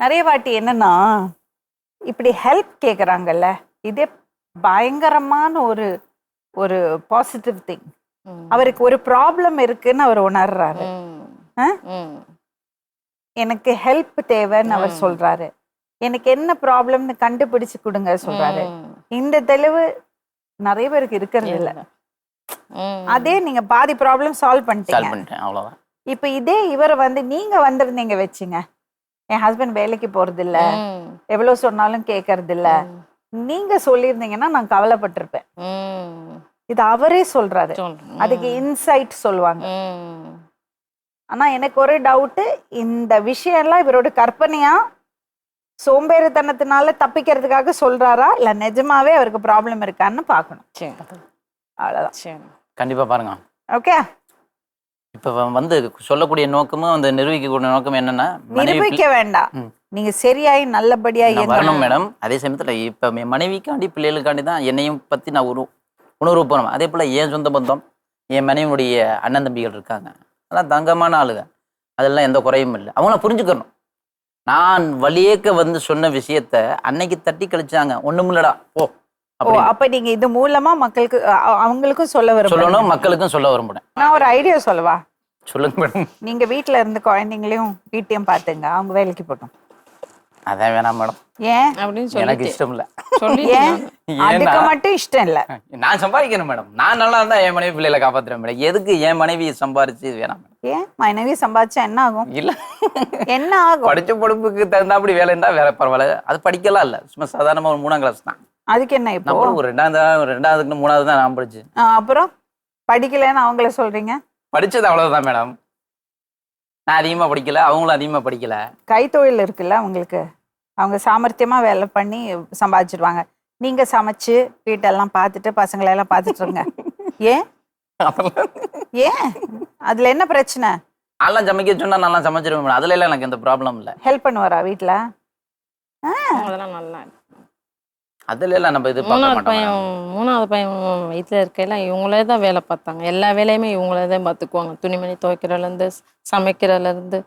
நிறைய வாட்டி என்னன்னா இப்படி ஹெல்ப் கேக்குறாங்கல்ல இதே பயங்கரமான ஒரு ஒரு பாசிட்டிவ் திங். அவருக்கு ஒரு ப்ராப்ளம் இருக்குன்னு அவர் உணர்றாரு. எனக்கு ஹெல்ப் தேவைன்னு அவர். சொல்றாரு. எனக்கு என்ன ப்ராப்ளம்னு கண்டுபிடிச்சு கொடுங்க சொல்றாரு. இந்த தெளிவு நிறைய பேருக்கு இருக்கிறது இல்ல. அதே நீங்க பாதி ப்ராப்ளம் சால்வ் பண்ணிட்டீங்க. இப்ப இதே இவரை வந்து நீங்க வந்திருந்தீங்க வச்சுங்க. என் ஹஸ்பண்ட் வேலைக்கு போறது இல்ல. எவ்வளவு சொன்னாலும் கேட்கறது இல்ல நீங்க சொல்லியிருந்தீங்கன்னா நான் கவலைப்பட்டிருப்பேன். இது அவரே சொல்றாரு. அதுக்கு இன்சைட் சொல்லுவாங்க. ஆனா எனக்கு ஒரு டவுட் இந்த விஷயம்லாம் இவரோட கற்பனையா சோம்பேறித்தனத்தினால தப்பிக்கிறதுக்காக சொல்றாரா? இல்ல நிஜமாவே அவருக்கு ப்ராப்ளம் இருக்கான்னு பார்க்கணும். சரி. அவ்வளவுதான். சரி. கண்டிப்பா பாருங்க. ஓகே இப்போ வந்து சொல்லக்கூடிய நோக்கமும் அந்த நிரூபிக்கக்கூடிய நோக்கம் என்னன்னா நிரூபிக்க வேண்டாம். நீங்க சரியாயி நல்லபடியா. வரணும் மேடம். அதே சமயத்துல இப்ப என் மனைவிக்காண்டி பிள்ளைகளுக்காண்டி தான் என்னையும் பத்தி நான் ஒரு உணர்வு போனோம் அதே போல என் சொந்த பந்தம் என் மனைவியுடைய அண்ணன் தம்பிகள் இருக்காங்க. அதெல்லாம் தங்கமான ஆளுங்க. அதெல்லாம் எந்த குறையும் இல்லை. அவங்கள புரிஞ்சுக்கணும். நான் வழியேக்க வந்து சொன்ன விஷயத்த அன்னைக்கு தட்டி கழிச்சாங்க. ஒண்ணுமில்லடா ஓ ஓ அப்ப நீங்க இது மூலமா மக்களுக்கு அவங்களுக்கும் சொல்ல வரும் சொல்லணும் மக்களுக்கும் சொல்ல விரும்புறேன். நான் ஒரு ஐடியா சொல்லவா? சொல்லுங்க மேடம். நீங்க வீட்ல இருந்து குழந்தைங்களையும் வீட்டையும் பாத்துங்க அவங்க வேலைக்கு போட்டோம் அதான் வேணாம் மேடம். ஏன்? அப்படின்னு எனக்கு சொல்லி இஷ்டம் இல்லை சொல்லி ஏன் அதுக்கு மட்டும் இஷ்டம் இல்ல. நான் சம்பாதிக்கணும் மேடம். நான் நல்லா இருந்தா என் மனைவி பிள்ளைகளை காப்பாத்துறேன் மேடம். எதுக்கு என் மனைவி சம்பாரிச்சு இது வேணாம் ஏன்? மனைவி சம்பாதிச்சா என்ன ஆகும்? இல்ல. என்ன ஆகும்? படிச்ச படிப்புக்கு தகுந்தாப்படி வேலை இருந்தா வேற பரவாயில்ல. அது படிக்கலாம் இல்ல. சும்மா சாதாரணமா ஒரு மூணாம் கிளாஸ் தான். அதுக்கு என்ன இப்போ? நம்ம ஒரு ரெண்டாவது ஒரு ரெண்டாவதுக்கு மூணாவது தான் நான் படிச்சு ஆ, அப்புறம்? படிக்கலைன்னு அவங்கள சொல்றீங்க? படிச்சது அவ்வளவுதான் மேடம். நான் அதிகமா படிக்கல அவங்களும் அதிகமா படிக்கல. கைத்தொழில் இருக்குல்ல அவங்களுக்கு அவங்க சாமர்த்தியமா வேலை பண்ணி சம்பாதிச்சிடுவாங்க நீங்க சமைச்சு வீட்டெல்லாம் பார்த்துட்டு பசங்களை எல்லாம் பார்த்துட்டு இருங்க. ஏன்? ஏன்? அதுல என்ன பிரச்சனை? நான்லாம் சமைக்க சொன்னா நல்லா சமைச்சிருவேன் மேடம். அதுல எல்லாம் எனக்கு எந்த ப்ராப்ளம் இல்ல. ஹெல்ப் பண்ணுவாரா வீட்ல? அதெல்லாம் நல்லா இருக்கு. அதுல எல்லாம் நம்ம இது பார்க்க மூணாவது மாட்டோம் பையன். மூணாவது பையன் வீட்டில் இருக்கையில இவங்களே தான் வேலை பார்த்தாங்க எல்லா வேலையுமே இவங்களே தான் பார்த்துக்குவாங்க துணிமணி துவைக்கிறதுலேருந்து சமைக்கிறதுலேருந்து